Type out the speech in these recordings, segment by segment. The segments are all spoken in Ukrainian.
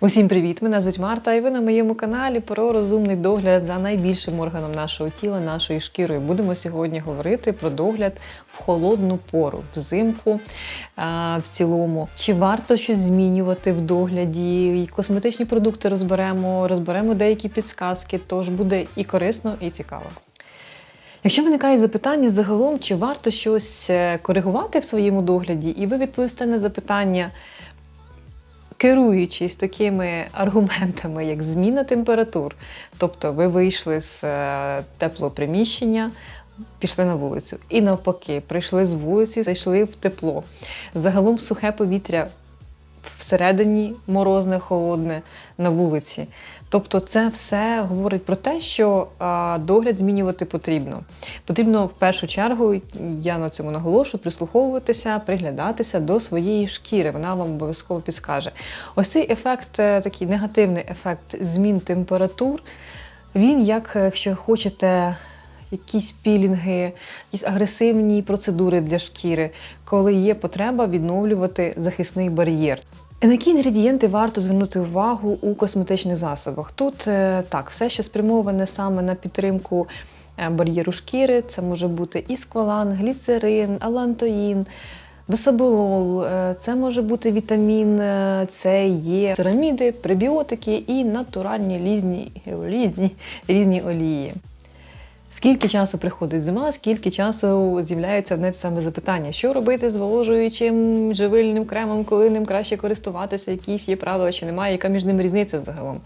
Усім привіт! Мене звуть Марта, і ви на моєму каналі про розумний догляд за найбільшим органом нашого тіла, нашою шкірою. Будемо сьогодні говорити про догляд в холодну пору, взимку а, в цілому. Чи варто щось змінювати в догляді? І косметичні продукти розберемо, розберемо деякі підсказки, тож буде і корисно, і цікаво. Якщо виникає запитання загалом, чи варто щось е, коригувати в своєму догляді, і ви відповісте на запитання, керуючись такими аргументами, як зміна температур, тобто ви вийшли з е, теплого приміщення, пішли на вулицю, і навпаки, прийшли з вулиці, зайшли в тепло. Загалом сухе повітря всередині морозне, холодне на вулиці. Тобто, це все говорить про те, що догляд змінювати потрібно. Потрібно в першу чергу, я на цьому наголошую, прислуховуватися, приглядатися до своєї шкіри. Вона вам обов'язково підскаже. Ось цей ефект, е, такий негативний ефект змін температур. Він, як е, якщо хочете. Якісь пілінги, якісь агресивні процедури для шкіри, коли є потреба відновлювати захисний бар'єр. На які інгредієнти варто звернути увагу у косметичних засобах? Тут е, так, все, що спрямоване саме на підтримку е, бар'єру шкіри, це може бути і сквалан, гліцерин, алантоїн, Весоболол, е, це може бути вітамін е, С, Є, цераміди, пребіотики і натуральні різні, різні, різні олії. Скільки часу приходить зима, скільки часу з'являється одне те саме запитання, що робити з зволожуючим живильним кремом, коли ним краще користуватися, якісь є правила чи немає, яка між ними різниця загалом.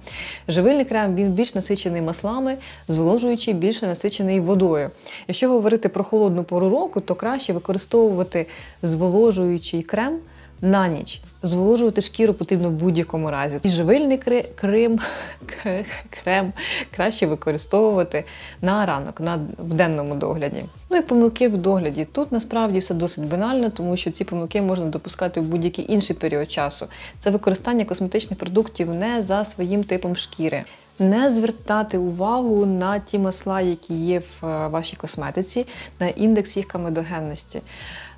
Живильний крем він більш насичений маслами, зволожуючий більше насичений водою. Якщо говорити про холодну пору року, то краще використовувати зволожуючий крем. На ніч зволожувати шкіру потрібно в будь-якому разі. І живильний кри- крем, крем краще використовувати на ранок, на в денному догляді. Ну і помилки в догляді. Тут насправді все досить банально, тому що ці помилки можна допускати в будь-який інший період часу. Це використання косметичних продуктів не за своїм типом шкіри. Не звертати увагу на ті масла, які є в е, вашій косметиці, на індекс їх камедогенності.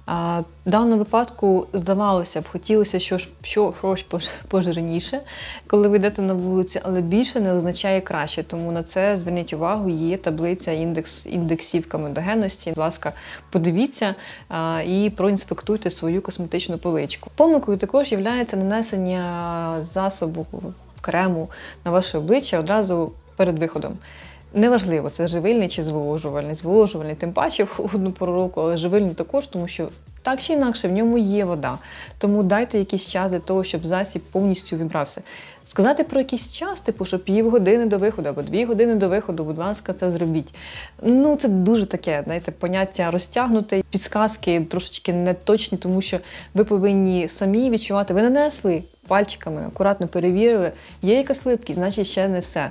А, В даному випадку здавалося б, хотілося що ж що, щось пожирніше, коли ви йдете на вулицю, але більше не означає краще. Тому на це зверніть увагу, є таблиця індекс, індексів камедогенності. Будь ласка, подивіться а, і проінспектуйте свою косметичну поличку. Помилкою також є нанесення засобу крему на ваше обличчя одразу перед виходом. Неважливо, це живильний чи зволожувальний. Зволожувальний, тим паче в холодну пору року, але живильний також, тому що так чи інакше в ньому є вода. Тому дайте якийсь час для того, щоб засіб повністю вібрався. Сказати про якийсь час, типу, що півгодини до виходу або дві години до виходу, будь ласка, це зробіть. Ну, це дуже таке, знаєте, поняття розтягнуте, підсказки трошечки неточні, тому що ви повинні самі відчувати, ви нанесли пальчиками, акуратно перевірили, є якась липкість, значить ще не все.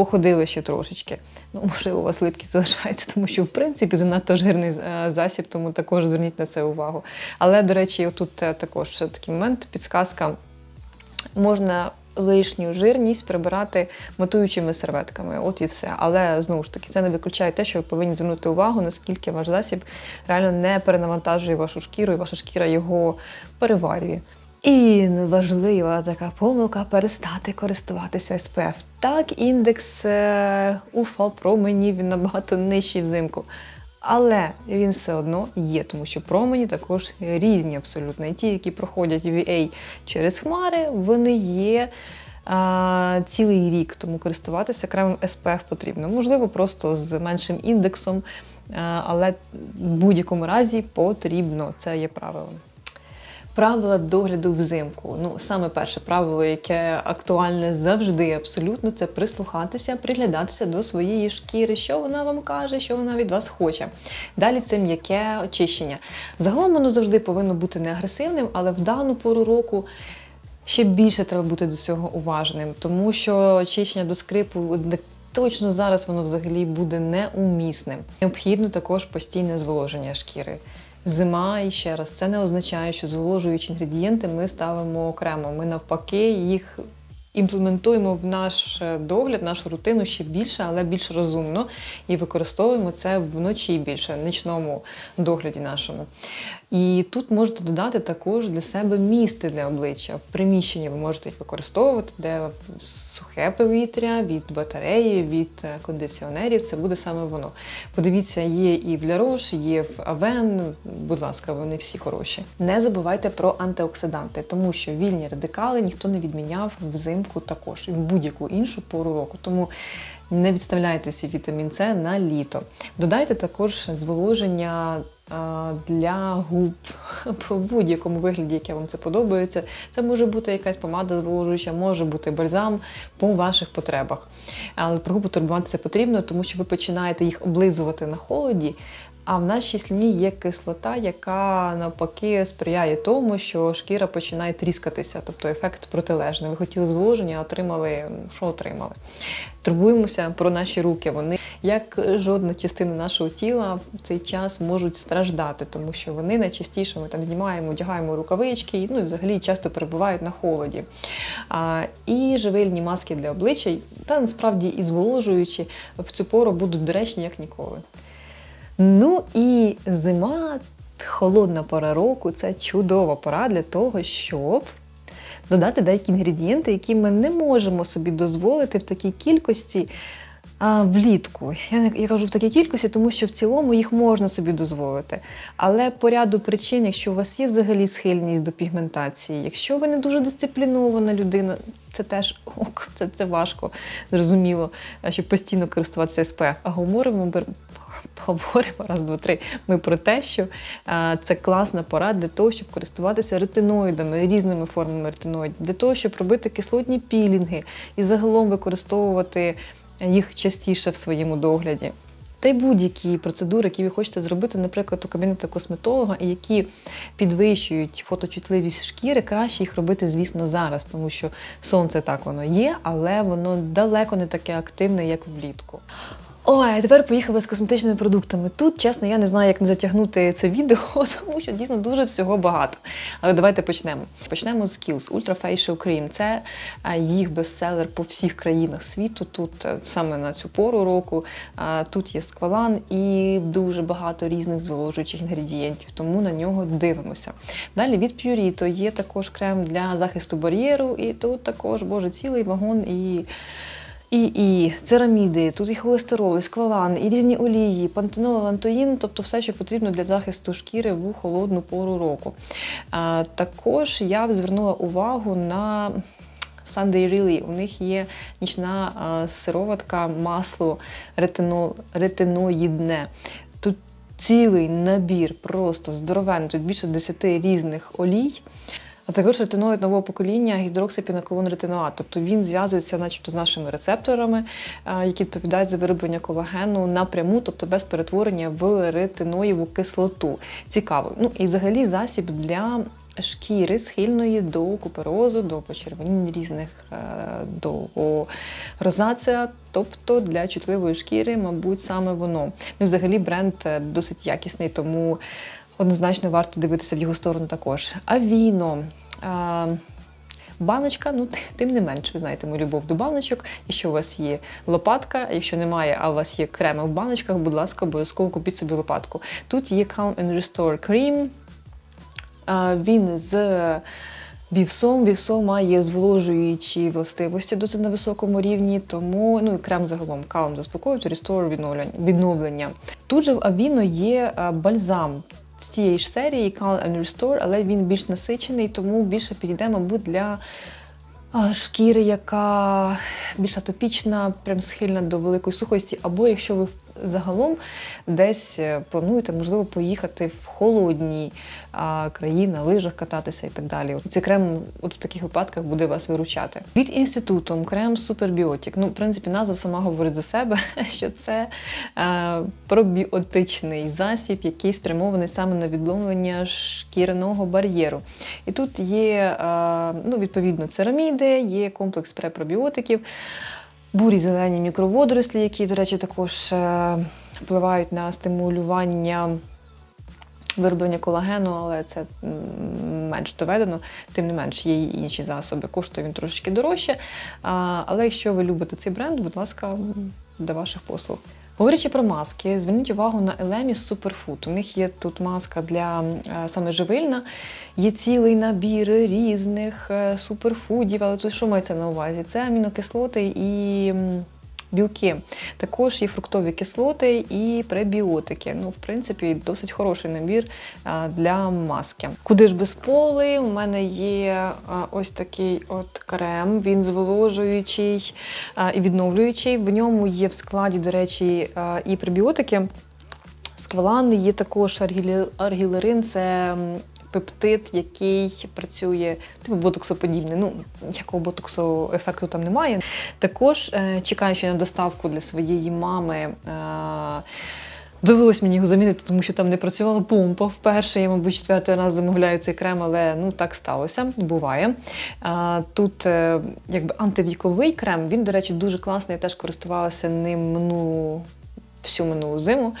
Походили ще трошечки. Ну, можливо, у вас липкість залишається, тому що в принципі занадто жирний е, засіб, тому також зверніть на це увагу. Але, до речі, тут е, також такий момент, підсказка. Можна лишню жирність прибирати матуючими серветками. От і все. Але знову ж таки, це не виключає те, що ви повинні звернути увагу, наскільки ваш засіб реально не перенавантажує вашу шкіру, і ваша шкіра його переварює. І важлива така помилка перестати користуватися SPF. Так, індекс е, уфа променів він набагато нижчий взимку. Але він все одно є, тому що промені також різні абсолютно. І ті, які проходять VA через хмари, вони є а, цілий рік, тому користуватися кремом SPF потрібно. Можливо, просто з меншим індексом, а, але в будь-якому разі потрібно. Це є правилом. Правила догляду взимку. Ну, саме перше правило, яке актуальне завжди, абсолютно, це прислухатися, приглядатися до своєї шкіри, що вона вам каже, що вона від вас хоче. Далі це м'яке очищення. Загалом воно завжди повинно бути не агресивним, але в дану пору року. Ще більше треба бути до цього уважним, тому що очищення до скрипу точно зараз воно взагалі буде неумісним. Необхідно також постійне зволоження шкіри. Зима і ще раз, це не означає, що зволожуючі інгредієнти ми ставимо окремо. Ми навпаки їх імплементуємо в наш е, догляд, нашу рутину ще більше, але більш розумно, і використовуємо це вночі більше, в нічному догляді нашому. І тут можете додати також для себе місце для обличчя. В приміщенні ви можете їх використовувати, де сухе повітря від батареї, від е, кондиціонерів. Це буде саме воно. Подивіться, є і в Лярош, є в Авен. Будь ласка, вони всі хороші. Не забувайте про антиоксиданти, тому що вільні радикали ніхто не відміняв взимку також і в будь-яку іншу пору року. Тому не відставляйте свій вітамін С на літо. Додайте також зволоження для губ в будь-якому вигляді, яке вам це подобається. Це може бути якась помада зволожуюча, може бути бальзам по ваших потребах. Але про губи турбуватися потрібно, тому що ви починаєте їх облизувати на холоді. А в нашій слюні є кислота, яка навпаки сприяє тому, що шкіра починає тріскатися, тобто ефект протилежний. Ви хотіли зволоження, отримали, що отримали. Турбуємося про наші руки. Вони, як жодна частина нашого тіла, в цей час можуть страждати, тому що вони найчастіше ми там знімаємо, одягаємо рукавички, ну і взагалі часто перебувають на холоді. А, І живильні маски для обличчя, та насправді і зволожуючі в цю пору будуть доречні як ніколи. Ну і зима, холодна пора року це чудова пора для того, щоб додати деякі інгредієнти, які ми не можемо собі дозволити в такій кількості влітку. Я, не- я кажу в такій кількості, тому що в цілому їх можна собі дозволити. Але по ряду причин, якщо у вас є взагалі схильність до пігментації, якщо ви не дуже дисциплінована людина, це теж ок, це, це важко, зрозуміло, щоб постійно користуватися СПФ. А говоримо говоримо раз, два, три. Ми про те, що а, це класна пора для того, щоб користуватися ретиноїдами, різними формами ретиноїдів, для того, щоб робити кислотні пілінги і загалом використовувати їх частіше в своєму догляді. Та й будь-які процедури, які ви хочете зробити, наприклад, у кабінету косметолога, і які підвищують фоточутливість шкіри, краще їх робити, звісно, зараз, тому що сонце так воно є, але воно далеко не таке активне, як влітку. Ой, а тепер поїхали з косметичними продуктами. Тут, чесно, я не знаю, як не затягнути це відео, тому що дійсно дуже всього багато. Але давайте почнемо. Почнемо з Kiehl's Ultra Facial Cream. Це е, їх бестселер по всіх країнах світу. Тут е, саме на цю пору року. Тут є сквалан і дуже багато різних зволожуючих інгредієнтів, тому на нього дивимося. Далі від Purito є також крем для захисту бар'єру, і тут також, боже, цілий вагон і. І, і цераміди, тут і холестерол, і сквалан, і різні олії, пантенол, лантоїн, тобто все, що потрібно для захисту шкіри в холодну пору року. А, також я б звернула увагу на Sunday Really. У них є нічна а, сироватка, масло ретино, ретиноїдне. Тут цілий набір, просто здоровенний, тут більше 10 різних олій. А також ретиноїд нового покоління гідроксипінаколон ретиноат. Тобто він зв'язується начебто з нашими рецепторами, е, які відповідають за вироблення колагену напряму, тобто без перетворення в ретиноєву кислоту. Цікаво. Ну і взагалі засіб для шкіри схильної до куперозу, до почервонінь різних, е, до розація, тобто для чутливої шкіри, мабуть, саме воно. Ну, взагалі бренд е, досить якісний, тому однозначно варто дивитися в його сторону також. А віно. А, Баночка, ну тим не менш, ви знаєте мою любов до баночок. Якщо у вас є лопатка, якщо немає, а у вас є креми в баночках, будь ласка, обов'язково купіть собі лопатку. Тут є Calm and Restore Cream. Він з вівсом. Вівсо має зволожуючі властивості досить на високому рівні, тому ну і крем загалом Calm заспокоює, відновлення. відновлення. Тут же в Авіно є бальзам з цієї ж серії Calm and Restore, але він більш насичений, тому більше підійде, мабуть, для шкіри, яка більш атопічна, прям схильна до великої сухості. Або якщо ви загалом десь е, плануєте, можливо, поїхати в холодні країни, на лижах кататися і так далі. Цей крем от в таких випадках буде вас виручати. Від інституту крем Супербіотік. Ну, в принципі, назва сама говорить за себе, що це е, пробіотичний засіб, який спрямований саме на відновлення шкіряного бар'єру. І тут є е, ну, відповідно цераміди, є комплекс препробіотиків, бурі зелені мікроводорослі, які, до речі, також е, впливають на стимулювання вироблення колагену, але це менш доведено. Тим не менш, є й інші засоби. Коштує він трошечки дорожче. Але якщо ви любите цей бренд, будь ласка, до ваших послуг. Говорячи про маски, зверніть увагу на Елемі Суперфуд. У них є тут маска для е, саме живильна, є цілий набір різних е, суперфудів. Але тут що мається на увазі? Це амінокислоти і білки. Також є фруктові кислоти і пребіотики. Ну, в принципі, досить хороший набір для маски. Куди ж без поли? У мене є ось такий от крем. Він зволожуючий і відновлюючий. В ньому є в складі, до речі, і пребіотики. Сквалан є також аргілерин, це пептид, який працює типу ботоксоподібний. Ну, якого ботоксу ефекту там немає. Також, е, чекаючи на доставку для своєї мами, е, довелось мені його замінити, тому що там не працювала помпа вперше. Я, мабуть, четвертий раз замовляю цей крем, але ну так сталося, буває. Е, Тут якби антивіковий крем, він, до речі, дуже класний. Я теж користувалася ним минулу всю минулу зиму.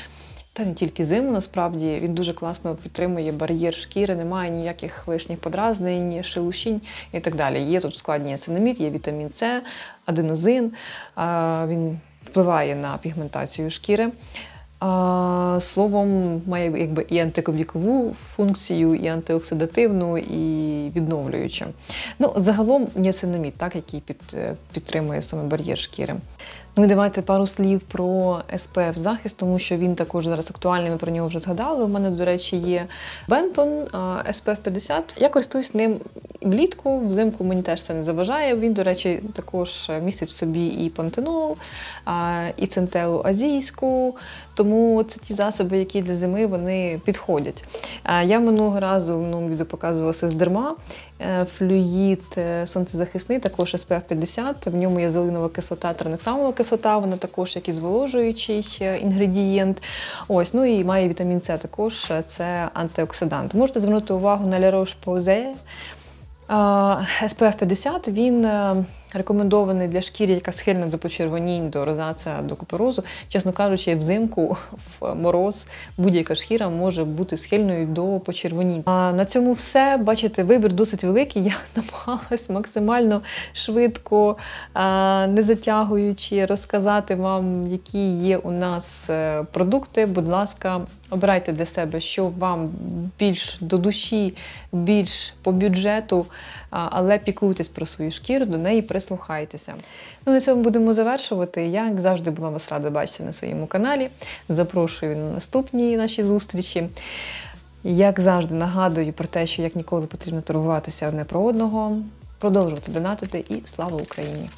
Та не тільки зиму, насправді він дуже класно підтримує бар'єр шкіри, немає ніяких лишніх подразнень, шелушінь і так далі. Є тут в складі є вітамін С, аденозин. Він впливає на пігментацію шкіри. Словом, має якби і антиковікову функцію, і антиоксидативну, і відновлюючу. Ну, загалом ніацинамід, так, який під, е, підтримує саме бар'єр шкіри. Ну і давайте пару слів про SPF захист, тому що він також зараз актуальний. Ми про нього вже згадали. У мене, до речі, є а, SPF 50. Я користуюсь ним влітку, взимку мені теж це не заважає. Він, до речі, також містить в собі і пантенол, і центелу азійську. Тому це ті засоби, які для зими вони підходять. Я минулого разу в новому відео показувала Сиздерма, е, флюїд е, сонцезахисний, також SPF 50. В ньому є залинова кислота, транексамова кислота, вона також як і зволожуючий е, інгредієнт. Ось, ну і має вітамін С також, е, це антиоксидант. Можете звернути увагу на Roche-Posay. А, SPF 50 він е, рекомендований для шкіри, яка схильна до почервонінь, до розація, до куперозу. Чесно кажучи, взимку в мороз будь-яка шкіра може бути схильною до почервонінь. А на цьому все. Бачите, вибір досить великий. Я намагалась максимально швидко, не затягуючи, розказати вам, які є у нас е, продукти. Будь ласка, обирайте для себе, що вам більш до душі, більш по бюджету, але піклуйтесь про свою шкіру, до неї прислухайтеся. Ну, на цьому будемо завершувати. Я, як завжди, була вас рада бачити на своєму каналі. Запрошую на наступні наші зустрічі. Як завжди, нагадую про те, що як ніколи потрібно торгуватися одне про одного, продовжувати донатити і слава Україні!